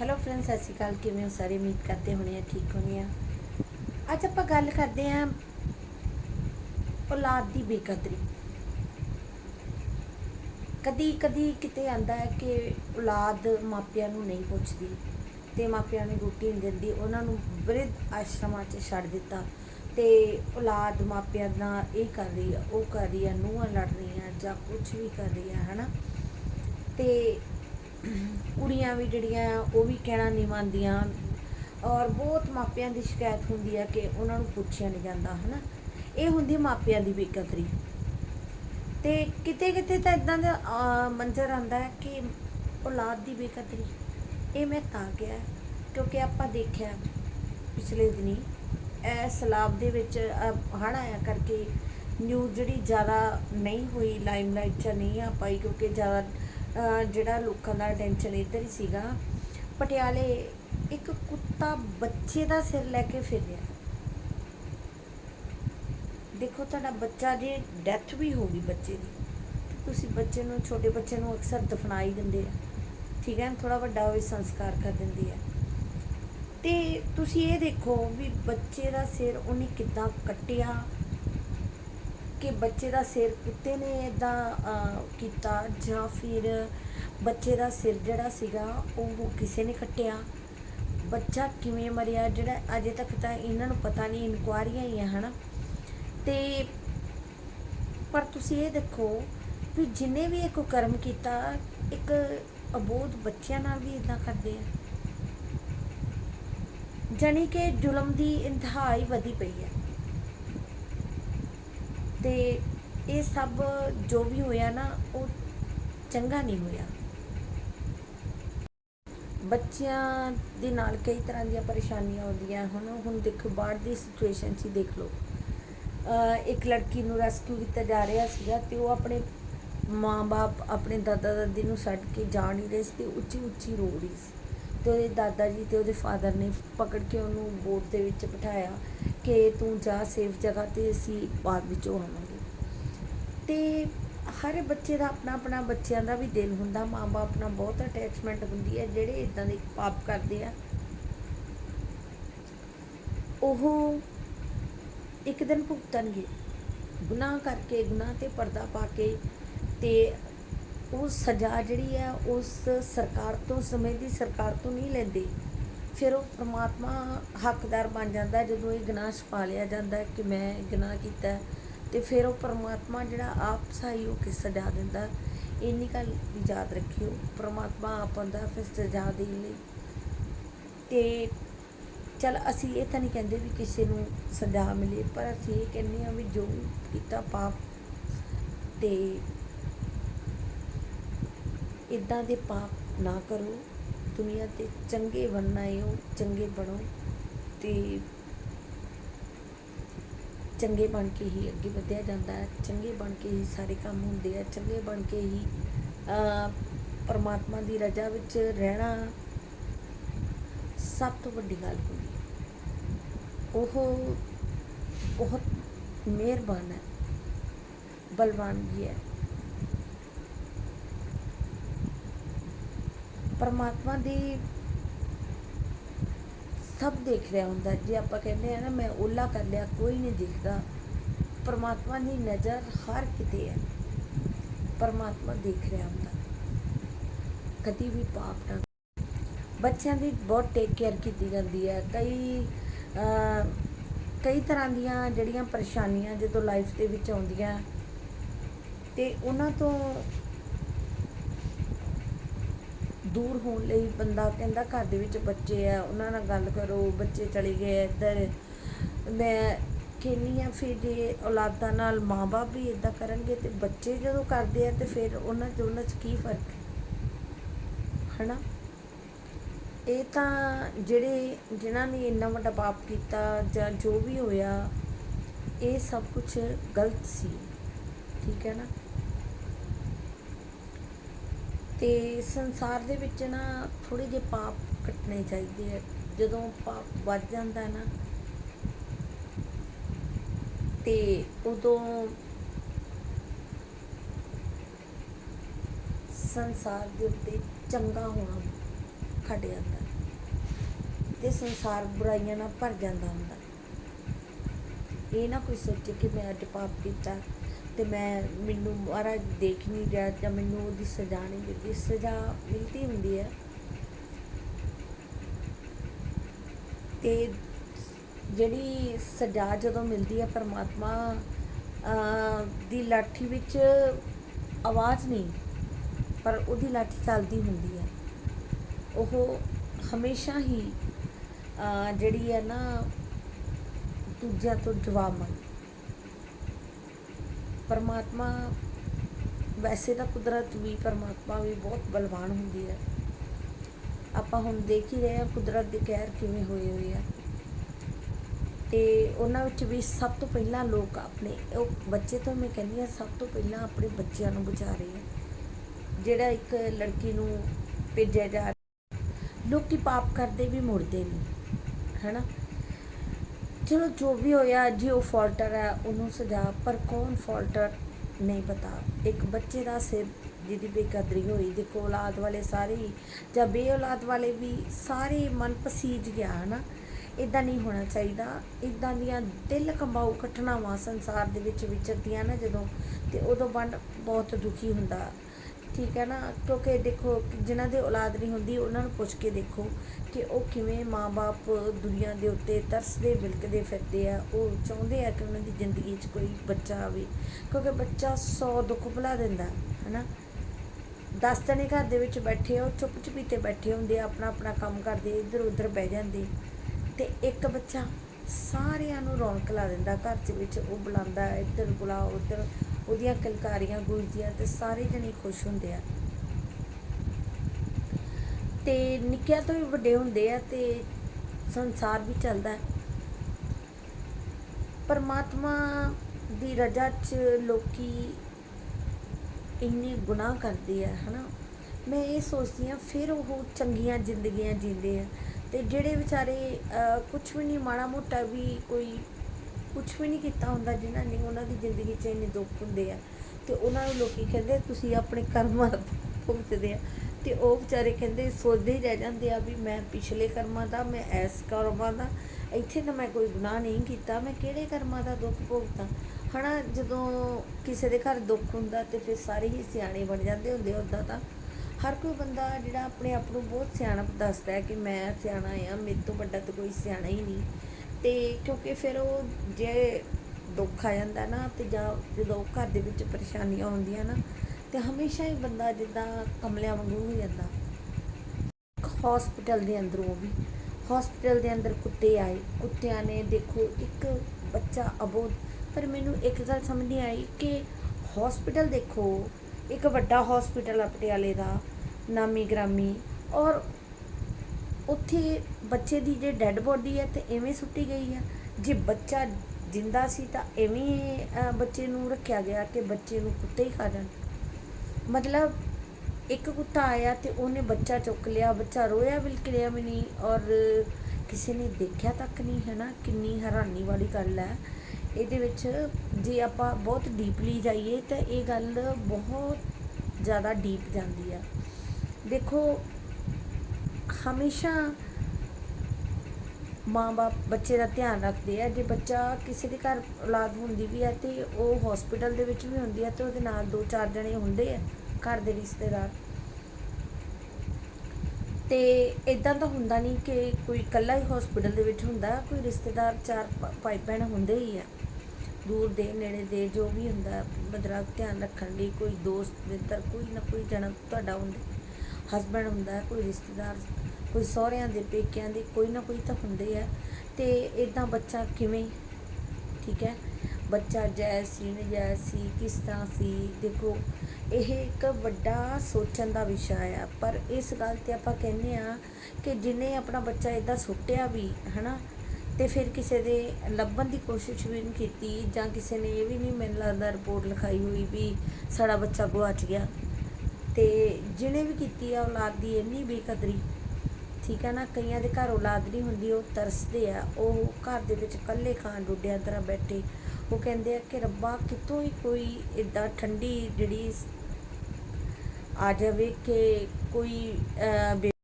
Hello friends ਸਤਿ ਸ਼੍ਰੀ ਅਕਾਲ। ਕਿਵੇਂ ਹੋ ਸਾਰੇ? ਉਮੀਦ ਕਰਦੇ ਹੋਣੇ ਆ ਠੀਕ ਹੋਣੇ ਆ। ਅੱਜ ਆਪਾਂ ਗੱਲ ਕਰਦੇ ਆਂ ਔਲਾਦ ਦੀ ਬੇਕਦਰੀ। ਕਦੀ ਕਦੀ ਕਿਤੇ ਆਂਦਾ ਹੈ ਕਿ ਔਲਾਦ ਮਾਪਿਆਂ ਨੂੰ ਨਹੀਂ ਪੁੱਛਦੀ ਤੇ ਮਾਪਿਆਂ ਨੂੰ ਰੋਟੀ ਨਹੀਂ ਦਿੰਦੀ, ਉਹਨਾਂ ਨੂੰ ਬ੍ਰਿਧ ਆਸ਼ਰਮਾਂ 'ਚ ਛੱਡ ਦਿੱਤਾ ਤੇ ਔਲਾਦ ਮਾਪਿਆਂ ਨਾਲ ਇਹ ਕਰ ਰਹੀ ਆ, ਉਹ ਕਰ ਰਹੀ ਆ, ਨੂੰਹਾਂ ਲੜ ਰਹੀਆਂ ਜਾਂ ਕੁਝ ਵੀ ਕਰ ਰਹੀ ਆ ਹਨਾ? ਤੇ ਕੁੜੀਆਂ ਵੀ ਜਿਹੜੀਆਂ ਉਹ ਵੀ ਕਹਿਣਾ ਨਹੀਂ ਮੰਨਦੀਆਂ। ਔਰ ਬਹੁਤ ਮਾਪਿਆਂ ਦੀ ਸ਼ਿਕਾਇਤ ਹੁੰਦੀ ਹੈ ਕਿ ਉਹਨਾਂ ਨੂੰ ਪੁੱਛਿਆ ਨਹੀਂ ਜਾਂਦਾ, ਹਨਾ? ਇਹ ਹੁੰਦੀ ਮਾਪਿਆਂ ਦੀ ਬੇਕਦਰੀ ਤੇ ਕਿਤੇ ਕਿਤੇ ਤਾਂ ਇਦਾਂ ਦਾ ਮੰਜ਼ਰ ਆਂਦਾ ਹੈ ਕਿ ਔਲਾਦ ਦੀ ਬੇਕਦਰੀ ਇਹ ਮੈਂ ਤਾਂ ਕਿਹਾ, ਕਿਉਂਕਿ ਆਪਾਂ ਦੇਖਿਆ ਪਿਛਲੇ ਦਿਨੀ, ਇਹ ਸਲਾਬ ਦੇ ਵਿੱਚ ਹੜ ਆਇਆ ਕਰਕੇ ਨਿਊਜ਼ ਜਿਹੜੀ ਜ਼ਿਆਦਾ ਨਹੀਂ ਹੋਈ ਲਾਈਮਲਾਈਟ 'ਚ ਨਹੀਂ ਆ ਪਾਈ, ਕਿਉਂਕਿ ਜ਼ਿਆਦਾ ਜਿਹੜਾ ਲੋਕਾਂ ਦਾ ਅਟੈਂਸ਼ਨ ਇੱਧਰ ਹੀ ਸੀਗਾ, ਪਟਿਆਲੇ ਇੱਕ ਕੁੱਤਾ ਬੱਚੇ ਦਾ ਸਿਰ ਲੈ ਕੇ ਫਿਰ ਰਿਹਾ ਦੇਖੋ ਤੁਹਾਡਾ ਬੱਚਾ ਜੇ ਡੈਥ ਵੀ ਹੋ ਗਈ ਬੱਚੇ ਦੀ ਤੁਸੀਂ ਬੱਚੇ ਨੂੰ, ਛੋਟੇ ਬੱਚੇ ਨੂੰ ਅਕਸਰ ਦਫਨਾ ਹੀ ਦਿੰਦੇ ਆ। ਠੀਕ ਹੈ ਥੋੜਾ ਵੱਡਾ ਹੋਵੇ ਸੰਸਕਾਰ ਕਰ ਦਿੰਦੀ ਹੈ ਤੇ ਤੁਸੀਂ ਇਹ ਦੇਖੋ ਵੀ ਬੱਚੇ ਦਾ ਸਿਰ ਉਹਨੇ ਕਿੱਦਾਂ ਕੱਟਿਆ ਕਿ ਬੱਚੇ ਦਾ ਸਿਰ ਕੁੱਤੇ ਨੇ ਇਦਾਂ ਕੀਤਾ ਜਾਂ ਫਿਰ ਬੱਚੇ ਦਾ ਸਿਰ ਜਿਹੜਾ ਸੀਗਾ ਉਹ ਕਿਸੇ ਨੇ ਕੱਟਿਆ? ਬੱਚਾ ਕਿਵੇਂ ਮਰਿਆ? ਜਿਹੜਾ ਅਜੇ ਤੱਕ ਤਾਂ ਇਹਨਾਂ ਨੂੰ ਪਤਾ ਨਹੀਂ, ਇਨਕੁਆਰੀਆਂ ਹੀ ਆ, ਹਨਾ? ਤੇ ਪਰ ਤੁਸੀਂ ਇਹ ਦੇਖੋ ਵੀ ਜਿਨੇ ਵੀ ਇਹ ਕੁਕਰਮ ਕੀਤਾ, ਇੱਕ ਅਬੋਧ ਬੱਚਿਆਂ ਨਾਲ ਵੀ ਇਦਾਂ ਕਰਦੇ ਆ। ਜਾਣੀ ਕਿ ਜ਼ੁਲਮ ਦੀ ਇੰਤਹਾਈ ਵਧੀ ਪਈ ਹੈ। ਤੇ ਇਹ ਸਭ ਜੋ ਵੀ ਹੋਇਆ ਨਾ, ਉਹ ਚੰਗਾ ਨਹੀਂ ਹੋਇਆ। ਬੱਚਿਆਂ ਦੇ ਨਾਲ ਕਈ ਤਰ੍ਹਾਂ ਦੀਆਂ ਪਰੇਸ਼ਾਨੀਆਂ ਆਉਂਦੀਆਂ। ਹੁਣ ਹੁਣ ਦੇਖੋ, ਬਾਹਰ ਦੀ ਸਿਚੁਏਸ਼ਨ 'ਚ ਦੇਖ ਲਓ। ਇੱਕ ਲੜਕੀ ਨੂੰ ਰੈਸਕਿਊ ਕੀਤਾ ਜਾ ਰਿਹਾ ਸੀਗਾ ਤੇ ਉਹ ਆਪਣੇ ਮਾਂ-ਬਾਪ, ਆਪਣੇ ਦਾਦਾ ਦਾਦੀ ਨੂੰ ਛੱਡ ਕੇ ਜਾ ਨਹੀਂ ਰਹੇ ਸੀ ਤੇ ਉੱਚੀ ਉੱਚੀ ਰੋ ਰਹੀ ਸੀ। ਤੇ ਉਹਦੇ ਦਾਦਾ ਜੀ ਤੇ ਉਹਦੇ ਫਾਦਰ ਨੇ ਪਕੜ ਕੇ ਉਹਨੂੰ ਬੋਟ ਦੇ ਵਿੱਚ ਬਿਠਾਇਆ ਕਿ ਤੂੰ ਜਾ ਸੇਫ ਜਗ੍ਹਾ ਤੇ ਅਸੀਂ ਬਾਅਦ ਵਿੱਚ ਆਵਾਂਗੇ। ਤੇ ਹਰ ਬੱਚੇ ਦਾ ਆਪਣਾ ਆਪਣਾ ਬੱਚਿਆਂ ਦਾ ਵੀ ਦਿਲ ਹੁੰਦਾ, ਮਾਂ-ਬਾਪ ਨਾਲ ਬਹੁਤ ਅਟੈਚਮੈਂਟ ਹੁੰਦੀ ਹੈ, ਜਿਹੜੇ ਇਦਾਂ ਦੇ ਪਾਪ ਕਰਦੇ ਆ। ਉਹ ਇੱਕ ਦਿਨ ਭੁਗਤਣਗੇ, ਗੁਨਾਹ ਕਰਕੇ, ਗੁਨਾਹ ਤੇ ਪਰਦਾ ਪਾ ਕੇ ਤੇ ਉਹ ਸਜ਼ਾ ਜਿਹੜੀ ਹੈ ਉਸ ਸਰਕਾਰ ਤੋਂ ਸਮੇਂ ਦੀ ਸਰਕਾਰ ਤੋਂ ਨਹੀਂ ਲੈਂਦੇ। ਫਿਰ ਉਹ ਪ੍ਰਮਾਤਮਾ ਹੱਕਦਾਰ ਬਣ ਜਾਂਦਾ ਜਦੋਂ ਇਹ ਗੁਨਾਹ ਛਪਾ ਲਿਆ ਜਾਂਦਾ ਕਿ ਮੈਂ ਇਹ ਗੁਨਾਹ ਕੀਤਾ ਹੈ, ਤੇ ਫਿਰ ਉਹ ਪ੍ਰਮਾਤਮਾ ਜਿਹੜਾ ਆਪ ਸਹਾਈ ਹੋ ਕੇ ਸਜ਼ਾ ਦਿੰਦਾ ਇੰਨੀ ਗੱਲ ਯਾਦ ਰੱਖਿਓ ਪ੍ਰਮਾਤਮਾ ਆਪ ਆਉਂਦਾ ਫਿਰ ਸਜ਼ਾ ਦੇਣ ਲਈ। ਤੇ ਚਲ ਅਸੀਂ ਇਹ ਤਾਂ ਨਹੀਂ ਕਹਿੰਦੇ ਵੀ ਕਿਸੇ ਨੂੰ ਸਜ਼ਾ ਮਿਲੇ ਪਰ ਅਸੀਂ ਇਹ ਕਹਿੰਦੇ ਆ ਵੀ ਜੋ ਕੀਤਾ ਪਾਪ ਤੇ ਇਦਾਂ ਦੇ ਪਾਪ ਨਾ ਕਰੋ। ਦੁਨੀਆ ਤੇ ਚੰਗੇ ਬਣਨਾ ਹੈ ਉਹ ਚੰਗੇ ਬਣੋ ਤੇ ਚੰਗੇ ਬਣ ਕੇ ਹੀ ਅੱਗੇ ਵਧਿਆ ਜਾਂਦਾ ਹੈ। ਚੰਗੇ ਬਣ ਕੇ ਹੀ ਸਾਰੇ ਕੰਮ ਹੁੰਦੇ ਆ। ਚੰਗੇ ਬਣ ਕੇ ਹੀ ਪਰਮਾਤਮਾ ਦੀ ਰਜ਼ਾ ਵਿੱਚ ਰਹਿਣਾ ਸਭ ਤੋਂ ਵੱਡੀ ਗੱਲ ਹੁੰਦੀ ਹੈ। ਉਹ ਬਹੁਤ ਮਿਹਰਬਾਨ ਹੈ, ਬਲਵਾਨ ਵੀ ਹੈ। ਪਰਮਾਤਮਾ ਦੀ ਸਭ ਦੇਖ ਰਿਹਾ ਹੁੰਦਾ। ਜੇ ਆਪਾਂ ਕਹਿੰਦੇ ਆ ਨਾ, ਮੈਂ ਓਲਾ ਕਰ ਲਿਆ, ਕੋਈ ਨਹੀਂ ਦਿਖਦਾ। ਪਰਮਾਤਮਾ ਦੀ ਨਜ਼ਰ ਹਰ ਕਿਤੇ ਹੈ। ਪਰਮਾਤਮਾ ਦੇਖ ਰਿਹਾ ਹੁੰਦਾ। ਕਦੀ ਵੀ ਪਾਪ ਨਾ ਬੱਚਿਆਂ ਦੀ ਬਹੁਤ ਟੇਕ ਕੇਅਰ ਕੀਤੀ ਜਾਂਦੀ ਹੈ। ਕਈ ਕਈ ਤਰ੍ਹਾਂ ਦੀਆਂ ਜਿਹੜੀਆਂ ਪਰੇਸ਼ਾਨੀਆਂ ਜਦੋਂ ਲਾਈਫ ਦੇ ਵਿੱਚ ਆਉਂਦੀਆਂ, ਤੇ ਉਹਨਾਂ ਤੋਂ ਦੂਰ ਹੋਣ ਲਈ ਬੰਦਾ ਕਹਿੰਦਾ ਘਰ ਦੇ ਵਿੱਚ ਬੱਚੇ ਆ, ਉਹਨਾਂ ਨਾਲ ਗੱਲ ਕਰੋ, ਬੱਚੇ ਚਲੇ ਗਏ ਇੱਧਰ। ਮੈਂ ਕਹਿੰਦੀ ਆ ਫਿਰ ਜੇ ਔਲਾਦਾਂ ਨਾਲ ਮਾਂ-ਬਾਪ ਵੀ ਇਦਾਂ ਕਰਨਗੇ ਤੇ ਬੱਚੇ ਜਦੋਂ ਕਰਦੇ ਆ ਤੇ ਫਿਰ ਉਹਨਾਂ 'ਚ ਉਹਨਾਂ 'ਚ ਕੀ ਫ਼ਰਕ ਹੈ? ਹਨਾ? ਇਹ ਤਾਂ ਜਿਹੜੇ ਜਿਨ੍ਹਾਂ ਨੇ ਇੰਨਾ ਵੱਡਾ ਪਾਪ ਕੀਤਾ ਜਾਂ ਜੋ ਵੀ ਹੋਇਆ, ਇਹ ਸਭ ਕੁਝ ਗਲਤ ਸੀ। ਠੀਕ ਹੈ ਨਾ? ਤੇ ਸੰਸਾਰ ਦੇ ਵਿੱਚ ਨਾ ਥੋੜੇ ਜਿਹੇ ਪਾਪ ਕੱਟਣੇ ਚਾਹੀਦੇ ਆ। ਜਦੋਂ ਪਾਪ ਵੱਧ ਜਾਂਦਾ ਨਾ, ਤੇ ਉਦੋਂ ਸੰਸਾਰ ਦੇ ਉੱਤੇ ਚੰਗਾ ਹੋਣਾ ਘਟ ਜਾਂਦਾ। ਤੇ ਸੰਸਾਰ ਬੁਰਾਈਆਂ ਨਾਲ ਭਰ ਜਾਂਦਾ ਹੁੰਦਾ। ਇਹ ਨਾ ਕੋਈ ਸੋਚੇ ਕਿ ਮੈਂ ਅੱਜ ਪਾਪ ਕੀਤਾ ਤੇ ਮੈਂ, ਮੈਨੂੰ ਮਹਾਰਾਜ ਦੇਖ ਨਹੀਂ ਰਿਹਾ ਜਾਂ ਮੈਨੂੰ ਉਹਦੀ ਸਜ਼ਾ ਨਹੀਂ ਮਿਲਦੀ। ਸਜ਼ਾ ਮਿਲਦੀ ਹੁੰਦੀ ਹੈ। ਤੇ ਜਿਹੜੀ ਸਜ਼ਾ ਜਦੋਂ ਮਿਲਦੀ ਹੈ ਪਰਮਾਤਮਾ ਦੀ ਲਾਠੀ ਵਿੱਚ ਆਵਾਜ਼ ਨਹੀਂ, ਪਰ ਉਹਦੀ ਲਾਠੀ ਚੱਲਦੀ ਹੁੰਦੀ ਹੈ। ਉਹ ਹਮੇਸ਼ਾ ਹੀ ਜਿਹੜੀ ਹੈ ਨਾ, ਦੂਜਿਆਂ ਤੋਂ ਜਵਾਬ ਮੰਗ ਪਰਮਾਤਮਾ, ਵੈਸੇ ਤਾਂ ਕੁਦਰਤ ਵੀ ਪਰਮਾਤਮਾ ਵੀ ਬਹੁਤ ਬਲਵਾਨ ਹੁੰਦੀ ਹੈ। ਆਪਾਂ ਹੁਣ ਦੇਖ ਹੀ ਰਹੇ ਹਾਂ ਕੁਦਰਤ ਦੇ ਕਹਿਰ ਕਿਵੇਂ ਹੋਏ ਹੋਏ ਆ ਤੇ ਉਹਨਾਂ ਵਿੱਚ ਵੀ ਸਭ ਤੋਂ ਪਹਿਲਾਂ ਲੋਕ ਆਪਣੇ, ਉਹ ਬੱਚੇ ਤੋਂ ਮੈਂ ਕਹਿੰਦੀ ਹਾਂ ਸਭ ਤੋਂ ਪਹਿਲਾਂ ਆਪਣੇ ਬੱਚਿਆਂ ਨੂੰ ਬਚਾ ਰਹੇ ਆ ਜਿਹੜਾ ਇੱਕ ਲੜਕੀ ਨੂੰ ਭੇਜਿਆ ਜਾ ਲੋਕੀ ਪਾਪ ਕਰਦੇ ਵੀ ਮੁੜਦੇ ਨਹੀਂ, ਹੈਨਾ? ਚਲੋ ਜੋ ਵੀ ਹੋਇਆ, ਜੀ ਉਹ ਫਾਲਟਰ ਹੈ, ਉਹਨੂੰ ਸਜ਼ਾ, ਪਰ ਕੌਣ ਫਾਲਟਰ? ਨਹੀਂ ਪਤਾ। ਇੱਕ ਬੱਚੇ ਦਾ ਸਿਰ ਜਿਹਦੀ ਬੇਕਦਰੀ ਹੋਈ ਦੇਖੋ ਔਲਾਦ ਵਾਲੇ ਸਾਰੇ ਜਾਂ ਬੇ ਔਲਾਦ ਵਾਲੇ ਵੀ ਸਾਰੇ ਮਨ ਪਸੀਜ ਗਿਆ, ਹਨਾ? ਇਦਾਂ ਨਹੀਂ ਹੋਣਾ ਚਾਹੀਦਾ। ਇਦਾਂ ਦੀਆਂ ਦਿਲ ਕੰਬਾਊ ਘਟਨਾਵਾਂ ਸੰਸਾਰ ਦੇ ਵਿੱਚ ਵਿਚਰਦੀਆਂ ਨਾ ਜਦੋਂ, ਤੇ ਉਦੋਂ ਮਨ ਬਹੁਤ ਦੁਖੀ ਹੁੰਦਾ। ਠੀਕ ਹੈ ਨਾ ਕਿਉਂਕਿ ਦੇਖੋ ਕਿ ਜਿਨ੍ਹਾਂ ਦੇ ਔਲਾਦ ਨਹੀਂ ਹੁੰਦੀ, ਉਹਨਾਂ ਨੂੰ ਪੁੱਛ ਕੇ ਦੇਖੋ ਕਿ ਉਹ ਕਿਵੇਂ ਮਾਂ-ਬਾਪ ਦੁਨੀਆ ਦੇ ਉੱਤੇ ਤਰਸਦੇ, ਵਿਲਕਦੇ ਫਿਰਦੇ ਆ। ਉਹ ਚਾਹੁੰਦੇ ਆ ਕਿ ਉਹਨਾਂ ਦੀ ਜ਼ਿੰਦਗੀ 'ਚ ਕੋਈ ਬੱਚਾ ਆਵੇ। ਕਿਉਂਕਿ ਬੱਚਾ 100 ਦੁੱਖ ਭੁਲਾ ਦਿੰਦਾ ਹੈ ਨਾ ਦਸ ਜਣੇ ਘਰ ਦੇ ਵਿੱਚ ਬੈਠੇ ਆ, ਉਹ ਚੁੱਪ ਚੁਪੀਤੇ ਬੈਠੇ ਹੁੰਦੇ ਆ ਆਪਣਾ ਆਪਣਾ ਕੰਮ ਕਰਦੇ ਇੱਧਰ ਉੱਧਰ ਬਹਿ ਜਾਂਦੇ। ਤੇ ਇੱਕ ਬੱਚਾ ਸਾਰਿਆਂ ਨੂੰ ਰੌਣਕ ਲਾ ਦਿੰਦਾ, ਘਰ ਦੇ ਵਿੱਚ ਉਹ ਬੁਲਾਉਂਦਾ, ਇੱਧਰ ਬੁਲਾਓ, ਉੱਧਰ ਉਹਦੀਆਂ ਕਲਕਾਰੀਆਂ ਗੂੰਜਦੀਆਂ ਤੇ ਸਾਰੇ ਜਣੇ ਖੁਸ਼ ਹੁੰਦੇ ਆ। ਤੇ ਨਿੱਕਿਆਂ ਤੋਂ ਵੀ ਵੱਡੇ ਹੁੰਦੇ ਆ ਤੇ ਸੰਸਾਰ ਵੀ ਚੱਲਦਾ ਪਰਮਾਤਮਾ ਦੀ ਰਜ਼ਾ 'ਚ ਲੋਕੀ ਇੰਨੇ ਗੁਨਾਹ ਕਰਦੇ ਆ, ਹਨਾ? ਮੈਂ ਇਹ ਸੋਚਦੀ ਆ ਫਿਰ ਉਹ ਚੰਗੀਆਂ ਜ਼ਿੰਦਗੀਆਂ ਜੀਂਦੇ ਆ। ਤੇ ਜਿਹੜੇ ਵਿਚਾਰੇ ਕੁਝ ਵੀ ਨਹੀਂ ਮਾੜਾ ਮੋਟਾ ਵੀ ਕੋਈ ਕੁਝ ਵੀ ਨਹੀਂ ਕੀਤਾ ਹੁੰਦਾ, ਜਿਨ੍ਹਾਂ ਨੇ ਉਹਨਾਂ ਦੀ ਜ਼ਿੰਦਗੀ 'ਚ ਇੰਨੇ ਦੁੱਖ ਹੁੰਦੇ ਆ। ਤੇ ਉਹਨਾਂ ਨੂੰ ਲੋਕੀ ਕਹਿੰਦੇ ਤੁਸੀਂ ਆਪਣੇ ਕਰਮਾਂ ਦਾ ਭੁਗਤਦੇ ਆ। ਤੇ ਉਹ ਵਿਚਾਰੇ ਕਹਿੰਦੇ ਸੋਚਦੇ ਹੀ ਰਹਿ ਜਾਂਦੇ ਆ ਵੀ ਮੈਂ ਪਿਛਲੇ ਕਰਮਾਂ ਦਾ, ਮੈਂ ਐਸ ਕਰਮਾਂ ਦਾ, ਇੱਥੇ ਤਾਂ ਮੈਂ ਕੋਈ ਗੁਨਾਹ ਨਹੀਂ ਕੀਤਾ, ਮੈਂ ਕਿਹੜੇ ਕਰਮਾਂ ਦਾ ਦੁੱਖ ਭੁਗਤਾਂ? ਹਨਾ, ਜਦੋਂ ਕਿਸੇ ਦੇ ਘਰ ਦੁੱਖ ਹੁੰਦਾ ਤੇ ਫਿਰ ਸਾਰੇ ਹੀ ਸਿਆਣੇ ਬਣ ਜਾਂਦੇ ਹੁੰਦੇ ਉਦਾਂ ਤਾਂ। ਹਰ ਕੋਈ ਬੰਦਾ ਜਿਹੜਾ ਆਪਣੇ ਆਪ ਨੂੰ ਬਹੁਤ ਸਿਆਣਾ ਦੱਸਦਾ ਹੈ ਕਿ ਮੈਂ ਸਿਆਣਾ ਆ, ਮੇਰੇ ਤੋਂ ਵੱਡਾ ਤਾਂ ਕੋਈ ਸਿਆਣਾ ਹੀ ਨਹੀਂ। ਤੇ ਕਿਉਂਕਿ ਫਿਰ ਉਹ ਜੇ ਦੁੱਖ ਆ ਜਾਂਦਾ ਨਾ ਤੇ ਜਾਂ ਜਦੋਂ ਘਰ ਦੇ ਵਿੱਚ ਪਰੇਸ਼ਾਨੀਆਂ ਹੁੰਦੀਆਂ ਨਾ, ਤੇ ਹਮੇਸ਼ਾ ਹੀ ਬੰਦਾ ਜਿੱਦਾਂ ਕਮਲਿਆਂ ਵਾਂਗੂ ਹੋ ਜਾਂਦਾ। ਹਸਪੀਟਲ ਦੇ ਅੰਦਰੋਂ ਵੀ ਹਸਪੀਟਲ ਦੇ ਅੰਦਰ ਕੁੱਤੇ ਆਏ। ਕੁੱਤਿਆਂ ਨੇ ਦੇਖੋ ਇੱਕ ਬੱਚਾ ਅਬੋਧ, ਪਰ ਮੈਨੂੰ ਇੱਕ ਗੱਲ ਸਮਝ ਨਹੀਂ ਆਈ ਕਿ ਹਸਪੀਟਲ ਦੇਖੋ, ਇੱਕ ਵੱਡਾ ਹਸਪੀਟਲ ਆ ਪਟਿਆਲੇ ਦਾ ਨਾਮੀ ਗ੍ਰਾਮੀ ਔਰ ਉੱਥੇ ਬੱਚੇ ਦੀ ਜੇ ਡੈੱਡ ਬੋਡੀ ਹੈ ਤੇ ਐਵੇਂ ਸੁੱਟੀ ਗਈ ਹੈ ਜੇ ਬੱਚਾ ਜਿੰਦਾ ਸੀ ਤਾਂ ਐਵੇਂ ਬੱਚੇ ਨੂੰ ਰੱਖਿਆ ਗਿਆ ਕਿ ਬੱਚੇ ਨੂੰ ਕੁੱਤੇ ਹੀ ਖਾ ਜਾਣ। ਮਤਲਬ ਇੱਕ ਕੁੱਤਾ ਆਇਆ ਤੇ ਉਹਨੇ ਬੱਚਾ ਚੁੱਕ ਲਿਆ, ਬੱਚਾ ਰੋਇਆ ਬਿਲਕੁਲਿਆ ਵੀ ਨਹੀਂ ਔਰ ਕਿਸੇ ਨੇ ਦੇਖਿਆ ਤੱਕ ਨਹੀਂ ਹੈ ਨਾ ਕਿੰਨੀ ਹੈਰਾਨੀ ਵਾਲੀ ਗੱਲ ਹੈ। ਇਹਦੇ ਵਿੱਚ ਜੇ ਆਪਾਂ ਬਹੁਤ ਡੀਪਲੀ ਜਾਈਏ ਤਾਂ ਇਹ ਗੱਲ ਬਹੁਤ ਜ਼ਿਆਦਾ ਡੀਪ ਜਾਂਦੀ ਆ। ਦੇਖੋ ਹਮੇਸ਼ਾ ਮਾਂ-ਬਾਪ, ਬੱਚੇ ਦਾ ਧਿਆਨ ਰੱਖਦੇ ਆ। ਜੇ ਬੱਚਾ ਕਿਸੇ ਦੇ ਘਰ ਔਲਾਦ ਹੁੰਦੀ ਵੀ ਹੈ ਤੇ ਉਹ ਹਸਪੀਟਲ ਦੇ ਵਿੱਚ ਵੀ ਹੁੰਦੀ ਹੈ ਤੇ ਉਹਦੇ ਨਾਲ ਦੋ ਚਾਰ ਜਣੇ ਹੁੰਦੇ ਆ ਘਰ ਦੇ ਰਿਸ਼ਤੇਦਾਰ। ਤੇ ਇਦਾਂ ਤਾਂ ਹੁੰਦਾ ਨਹੀਂ ਕਿ ਕੋਈ ਇਕੱਲਾ ਹੀ ਹਸਪੀਟਲ ਦੇ ਵਿੱਚ ਹੁੰਦਾ, ਕੋਈ ਰਿਸ਼ਤੇਦਾਰ ਚਾਰ ਭ- ਭਾਈ ਭੈਣ ਹੁੰਦੇ ਹੀ ਆ। ਦੂਰ ਦੇ, ਨੇੜੇ ਦੇ ਜੋ ਵੀ ਹੁੰਦਾ ਮਤਲਬ ਧਿਆਨ ਰੱਖਣ ਲਈ ਕੋਈ ਦੋਸਤ ਮਿੱਤਰ, ਕੋਈ ਨਾ ਕੋਈ ਜਣਾ ਤੁਹਾਡਾ ਹੁੰਦਾ ਹਸਬੰਡ ਹੁੰਦਾ, ਕੋਈ ਰਿਸ਼ਤੇਦਾਰ ਕੋਈ ਸਹੁਰਿਆਂ ਦੇ, ਪੇਕਿਆਂ ਦੇ, ਕੋਈ ਨਾ ਕੋਈ ਤਾਂ ਹੁੰਦੇ ਆ। ਤੇ ਇਦਾਂ ਬੱਚਾ ਕਿਵੇਂ? ਠੀਕ ਹੈ? ਬੱਚਾ ਜੈ ਸੀ ਨਜੈ ਸੀ, ਕਿਸ ਤਰ੍ਹਾਂ ਸੀ? ਦੇਖੋ, ਇਹ ਇੱਕ ਵੱਡਾ ਸੋਚਣ ਦਾ ਵਿਸ਼ਾ ਆ। ਪਰ ਇਸ ਗੱਲ ਤੇ ਆਪਾਂ ਕਹਿੰਦੇ ਆ ਕਿ ਜਿਹਨੇ ਆਪਣਾ ਬੱਚਾ ਇਦਾਂ ਸੁੱਟਿਆ ਵੀ, ਹਨਾ, ਤੇ ਫਿਰ ਕਿਸੇ ਦੇ ਲੱਭਣ ਦੀ ਕੋਸ਼ਿਸ਼ ਵੀ ਨਹੀਂ ਕੀਤੀ, ਜਾਂ ਕਿਸੇ ਨੇ ਇਹ ਵੀ ਨਹੀਂ ਮੈਨੂੰ ਲੱਗਦਾ ਰਿਪੋਰਟ ਲਿਖਾਈ ਹੋਈ ਵੀ ਸਾਡਾ ਬੱਚਾ ਗੁਆਚ ਗਿਆ। ਤੇ ਜਿਹਨੇ ਵੀ ਕੀਤੀ ਆ ਔਲਾਦ ਦੀ ਇੰਨੀ ਬੇਕਦਰੀ ਠੀਕ ਹੈ ਨਾ, ਕਈਆਂ ਦੇ ਘਰ ਔਲਾਦ ਨਹੀਂ ਹੁੰਦੀ, ਉਹ ਤਰਸਦੇ ਆ, ਉਹ ਘਰ ਦੇ ਵਿੱਚ ਇਕੱਲੇ ਖਾਣ ਡੁੱਡਿਆਂ ਤਰ੍ਹਾਂ ਬੈਠੇ। ਉਹ ਕਹਿੰਦੇ ਆ ਕਿ ਰੱਬਾ, ਕਿਤੋਂ ਹੀ ਕੋਈ ਇਦਾਂ ਠੰਡੀ ਜਿਹੜੀ ਆ ਜਾਵੇ ਕਿ ਕੋਈ